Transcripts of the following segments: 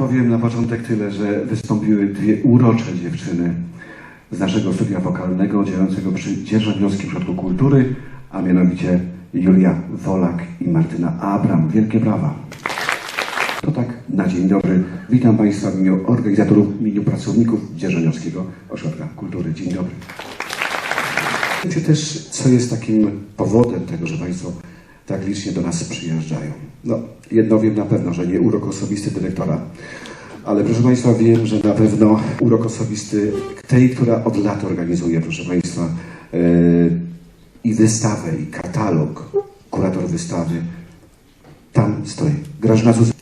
powiem na początek tyle, że wystąpiły dwie urocze dziewczyny z naszego studia wokalnego działającego przy Dzierżoniowskim Ośrodku Kultury, a mianowicie Julia Wolak i Martyna Abram. Wielkie brawa. To tak na dzień dobry. Witam Państwa w imieniu organizatorów, w imieniu pracowników Dzierżoniowskiego Ośrodka Kultury. Dzień dobry. Wiecie też, co jest takim powodem tego, że Państwo tak licznie do nas przyjeżdżają. No, jedno wiem na pewno, że nie urok osobisty dyrektora, ale proszę Państwa, wiem, że na pewno urok osobisty tej, która od lat organizuje, proszę Państwa, e, i wystawę, i katalog, kurator wystawy. Tam stoi Grażyna Zus.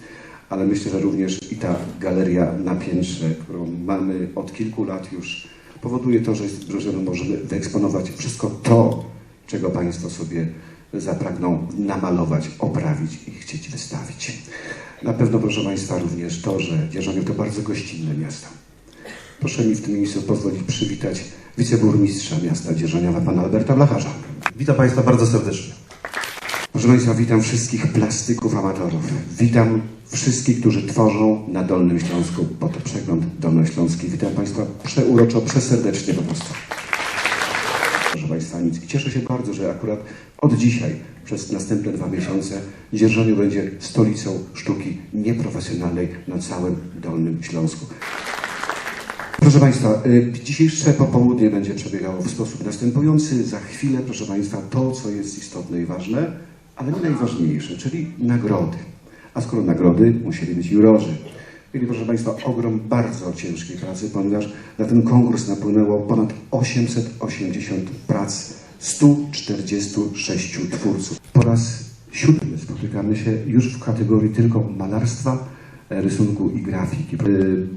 Ale myślę, że również i ta galeria na piętrze, którą mamy od kilku lat już, powoduje to, że, że możemy wyeksponować wszystko to, czego Państwo sobie zapragną namalować, oprawić i chcieć wystawić. Na pewno, proszę Państwa, również to, że Dzierżoniów to bardzo gościnne miasto. Proszę mi w tym miejscu pozwolić przywitać wiceburmistrza miasta Dzierżoniowa, pana Alberta Blacharza. Witam Państwa bardzo serdecznie. Proszę Państwa, witam wszystkich plastyków amatorów. Witam wszystkich, którzy tworzą na Dolnym Śląsku, bo to przegląd Dolnośląski. Witam Państwa przeuroczo, przeserdecznie po prostu. Proszę Państwa, nic. I cieszę się bardzo, że akurat od dzisiaj, przez następne dwa miesiące, Dzierżoniów będzie stolicą sztuki nieprofesjonalnej na całym Dolnym Śląsku. Proszę Państwa, y, dzisiejsze popołudnie będzie przebiegało w sposób następujący. Za chwilę, proszę Państwa, to, co jest istotne i ważne, ale nie najważniejsze, czyli nagrody. A skoro nagrody, musieli być jurorzy. Mieli, proszę Państwa, ogrom bardzo ciężkiej pracy, ponieważ na ten konkurs napłynęło ponad 880 prac 146 twórców. Po raz siódmy spotykamy się już w kategorii tylko malarstwa, e, rysunku i grafiki. E,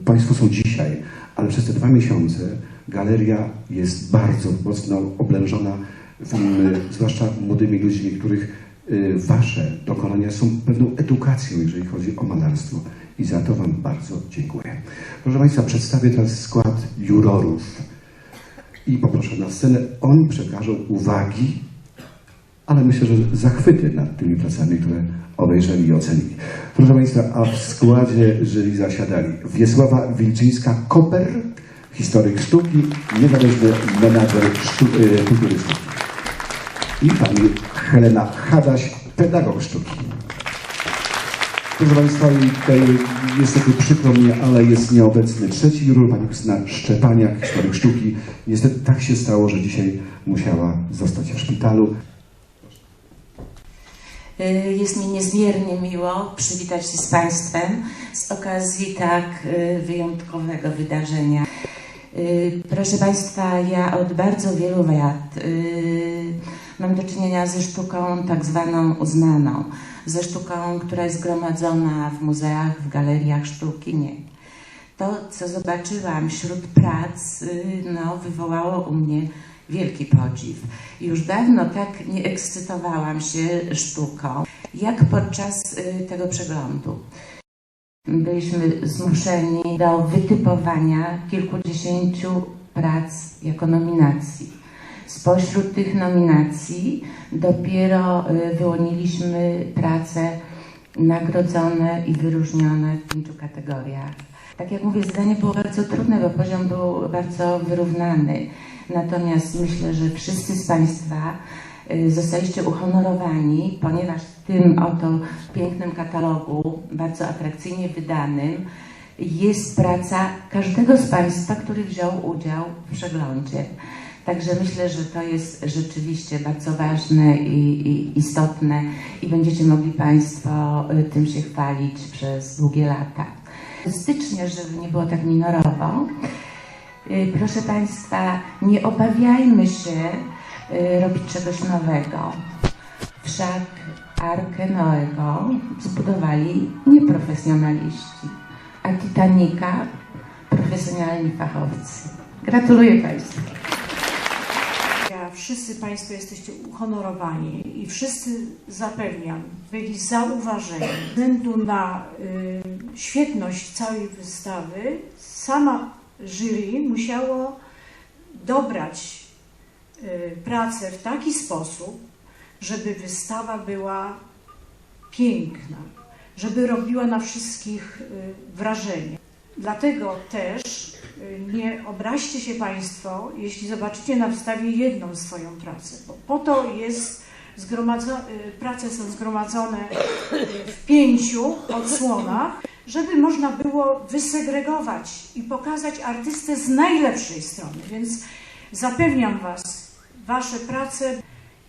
Państwo są dzisiaj, ale przez te dwa miesiące galeria jest bardzo mocno oblężona, e, zwłaszcza młodymi ludźmi, których e, Wasze dokonania są pewną edukacją, jeżeli chodzi o malarstwo. I za to Wam bardzo dziękuję. Proszę Państwa, przedstawię teraz skład jurorów. I poproszę na scenę, oni przekażą uwagi, ale myślę, że zachwyty nad tymi pracami, które obejrzeli i ocenili. Proszę Państwa, a w składzie jury zasiadali Wiesława Wilczyńska-Koper, historyk sztuki, niezależny menadżer sztu, y, kultury sztuki. I pani Helena Hadaś, pedagog sztuki. Proszę Państwa, tutaj niestety przykro mi, ale jest nieobecny trzeci juror, pani Krystyna Szczepaniak, historyk sztuki. Niestety tak się stało, że dzisiaj musiała zostać w szpitalu. Y, Jest mi niezmiernie miło przywitać się z Państwem z okazji tak y, wyjątkowego wydarzenia. Y, Proszę Państwa, ja od bardzo wielu lat mam do czynienia ze sztuką tak zwaną uznaną, ze sztuką, która jest zgromadzona w muzeach, w galeriach sztuki. Nie. To, co zobaczyłam wśród prac, y, no, wywołało u mnie wielki podziw. Już dawno tak nie ekscytowałam się sztuką, jak podczas y, tego przeglądu. Byliśmy zmuszeni do wytypowania kilkudziesięciu prac jako nominacji. Spośród tych nominacji dopiero y, wyłoniliśmy prace nagrodzone i wyróżnione w pięciu kategoriach. Tak jak mówię, zadanie było bardzo trudne, bo poziom był bardzo wyrównany. Natomiast myślę, że wszyscy z Państwa y, zostaliście uhonorowani, ponieważ w tym oto pięknym katalogu, bardzo atrakcyjnie wydanym, jest praca każdego z Państwa, który wziął udział w przeglądzie. Także myślę, że to jest rzeczywiście bardzo ważne i, i istotne i będziecie mogli Państwo y, tym się chwalić przez długie lata. Stycznia, żeby nie było tak minorowo, Y, Proszę Państwa, nie obawiajmy się y, robić czegoś nowego. Wszak Arkę Noego zbudowali nieprofesjonaliści, a Titanica profesjonalni fachowcy. Gratuluję Państwu. Wszyscy Państwo jesteście uhonorowani i wszyscy zapewniam, byli zauważeni. Ze względu na y, świetność całej wystawy, sama jury musiało dobrać y, pracę w taki sposób, żeby wystawa była piękna, żeby robiła na wszystkich y, wrażenie. Dlatego też nie obraźcie się Państwo, jeśli zobaczycie na wystawie jedną swoją pracę, bo po to jest y, prace są zgromadzone y, w pięciu odsłonach, żeby można było wysegregować i pokazać artystę z najlepszej strony. Więc zapewniam Was, Wasze prace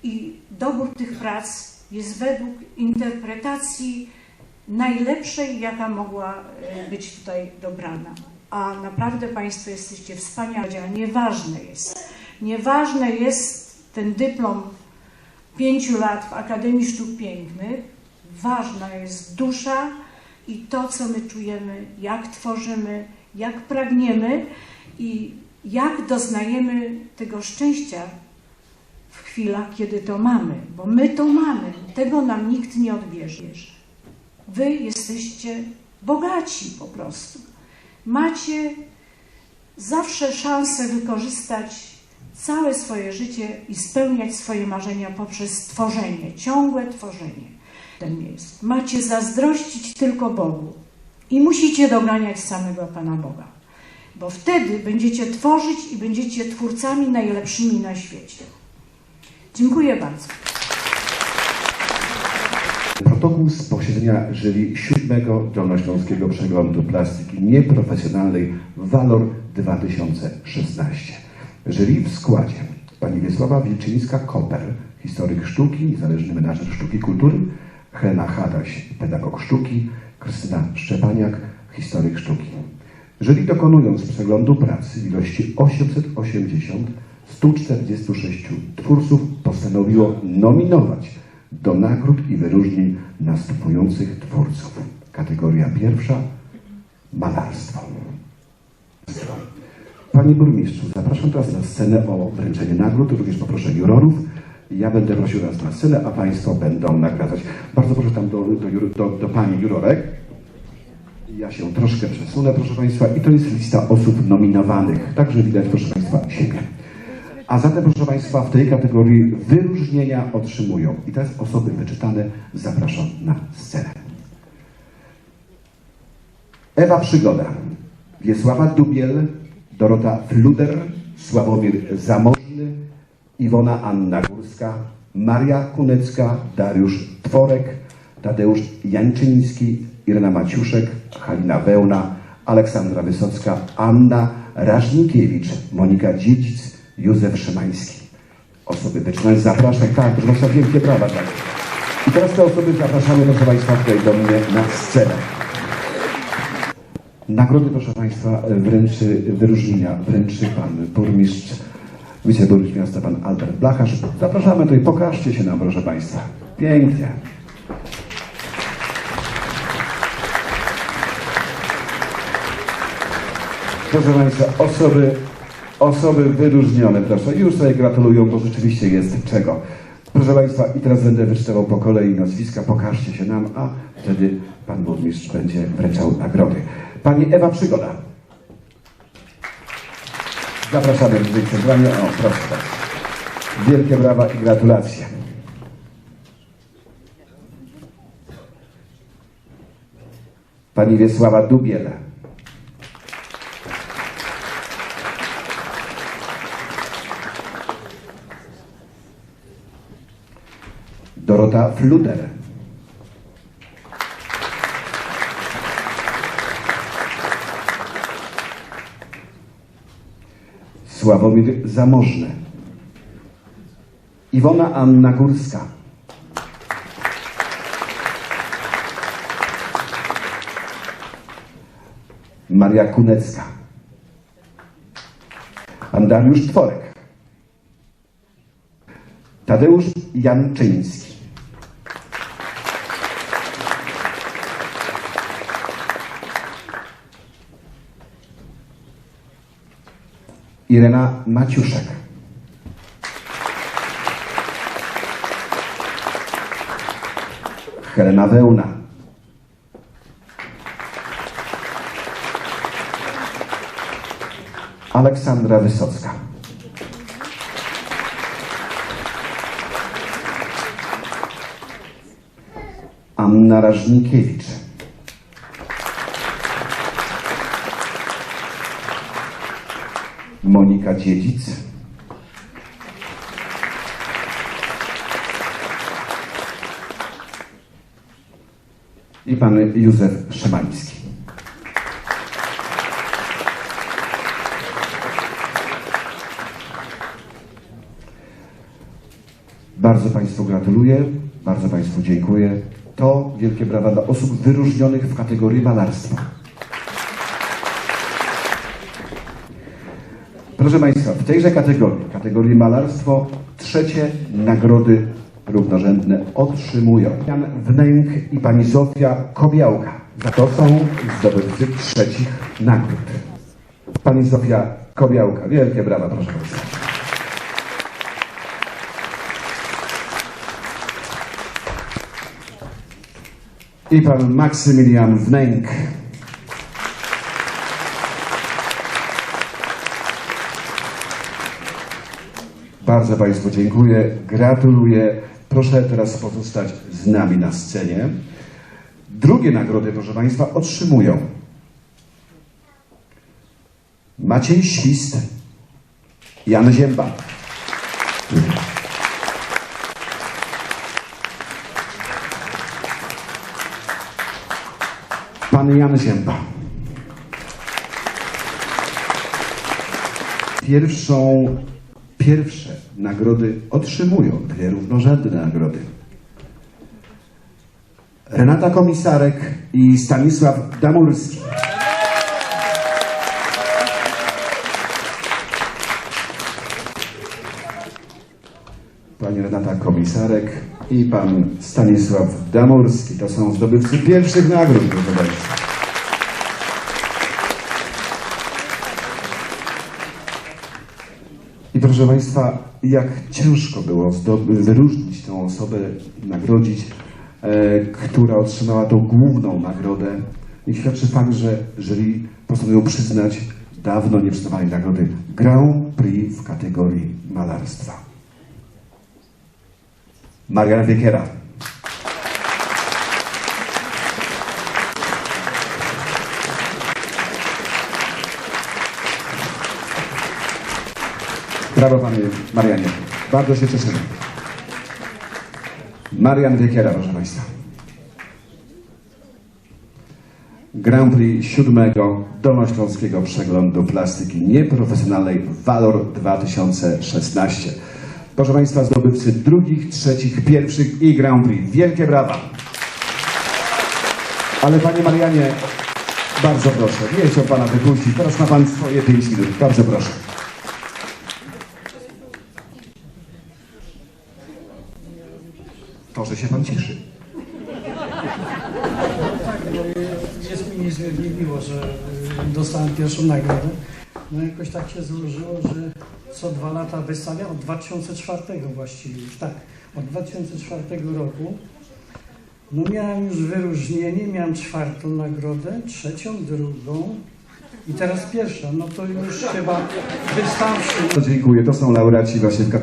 i dobór tych prac jest według interpretacji najlepszej, jaka mogła być tutaj dobrana. A naprawdę Państwo jesteście wspaniali, a nieważne jest. Nieważne jest ten dyplom pięciu lat w Akademii Sztuk Pięknych. Ważna jest dusza i to, co my czujemy, jak tworzymy, jak pragniemy i jak doznajemy tego szczęścia w chwilach, kiedy to mamy. Bo my to mamy. Tego nam nikt nie odbierze. Wy jesteście bogaci po prostu. Macie zawsze szansę wykorzystać całe swoje życie i spełniać swoje marzenia poprzez tworzenie, ciągłe tworzenie. Ten jest. Macie zazdrościć tylko Bogu i musicie doganiać samego Pana Boga, bo wtedy będziecie tworzyć i będziecie twórcami najlepszymi na świecie. Dziękuję bardzo. Z posiedzenia jury siódmego Dolnośląskiego Przeglądu Plastyki Nieprofesjonalnej Walor 2016. Jury w składzie pani Wiesława Wilczyńska-Koper, historyk sztuki, niezależny menadżer sztuki i kultury, Helena Hadaś, pedagog sztuki, Krystyna Szczepaniak, historyk sztuki. Jury dokonując przeglądu pracy w ilości 880 146 twórców postanowiło nominować do nagród i wyróżnień następujących twórców. Kategoria pierwsza malarstwo. Panie burmistrzu, zapraszam teraz na scenę o wręczenie nagród, również poproszę jurorów. Ja będę prosił nas na scenę, a Państwo będą nagradzać. Bardzo proszę tam do, do, do, do Pani jurorek. Ja się troszkę przesunę, proszę Państwa, i to jest lista osób nominowanych. Także widać, proszę Państwa, siebie. A zatem, proszę Państwa, w tej kategorii wyróżnienia otrzymują i teraz osoby wyczytane zapraszam na scenę. Ewa Przygoda, Wiesława Dubiel, Dorota Fluder, Sławomir Zamożny, Iwona Anna Górska, Maria Kunecka, Dariusz Tworek, Tadeusz Jańczyński, Irena Maciuszek, Halina Wełna, Aleksandra Wysocka, Anna Rażnikiewicz, Monika Dziedzic, Józef Szymański. Osoby wyczytane zapraszam, tak, proszę Państwa, wielkie brawa. Tak. I teraz te osoby zapraszamy, proszę Państwa, tutaj do mnie na scenę. Nagrody, proszę Państwa, wręczy wyróżnienia, wręczy Pan Burmistrz, wiceburmistrz miasta, Pan Albert Blacharz. Zapraszamy tutaj, pokażcie się nam, proszę Państwa. Pięknie. Proszę Państwa, osoby, osoby wyróżnione, proszę, już sobie gratulują, bo rzeczywiście jest czego. Proszę Państwa, i teraz będę wyczytywał po kolei nazwiska, pokażcie się nam, a wtedy Pan Burmistrz będzie wręczał nagrody. Pani Ewa Przygoda. Zapraszamy tutaj centralnie. O, proszę bardzo. Wielkie brawa i gratulacje. Pani Wiesława Dubiel. Dorota Fluder. Sławomir Zamożny. Iwona Anna Górska. Maria Kunecka. Dariusz Tworek. Tadeusz Janczyński. Irena Maciuszek. Helena Wełna. Aleksandra Wysocka. Anna Rażnikiewicz. Monika Dziedzic. I pan Józef Szymański. Bardzo Państwu gratuluję, bardzo Państwu dziękuję. To wielkie brawa dla osób wyróżnionych w kategorii malarstwa. Proszę Państwa, w tejże kategorii, kategorii malarstwo, trzecie nagrody równorzędne otrzymują Jan Wnęk i pani Zofia Kobiałka. Za to są zdobywcy trzecich nagród. Pani Zofia Kobiałka, wielkie brawa, proszę Państwa. I pan Maksymilian Wnęk. Bardzo Państwu dziękuję, gratuluję. Proszę teraz pozostać z nami na scenie. Drugie nagrody, proszę Państwa, otrzymują Maciej Świst, Jan Zięba. Pan Jan Zięba. Pierwszą, pierwsze nagrody otrzymują dwie równorzędne nagrody. Renata Komisarek i Stanisław Damurski. Pani Renata Komisarek i pan Stanisław Damurski. To są zdobywcy pierwszych nagród, proszę Państwa. I proszę Państwa, jak ciężko było wyróżnić tę osobę, nagrodzić, e, która otrzymała tą główną nagrodę. I świadczy fakt, że jury postanowiło przyznać dawno nieprzyznawanej nagrody Grand Prix w kategorii malarstwa. Mariana Wiekiera. Brawo Panie Marianie. Bardzo się cieszymy. Marian Wiekiera, proszę Państwa. Grand Prix siódmego Dolnośląskiego Przeglądu Plastyki Nieprofesjonalnej Valor 2016. Proszę Państwa, zdobywcy drugich, trzecich, pierwszych i Grand Prix. Wielkie brawa. Ale Panie Marianie, bardzo proszę, nie chciał Pana wypuścić. Teraz ma Pan swoje pięć minut. Bardzo proszę. To, że się Pan cieszy. Jest mi niezmiernie miło, że y, dostałem pierwszą nagrodę. No jakoś tak się złożyło, że co dwa lata wystawiam, od 2004 właściwie już, tak, od 2004 roku. No miałem już wyróżnienie, miałem czwartą nagrodę, trzecią, drugą i teraz pierwsza. No to już chyba wystarczy. Dziękuję. To są laureaci właśnie w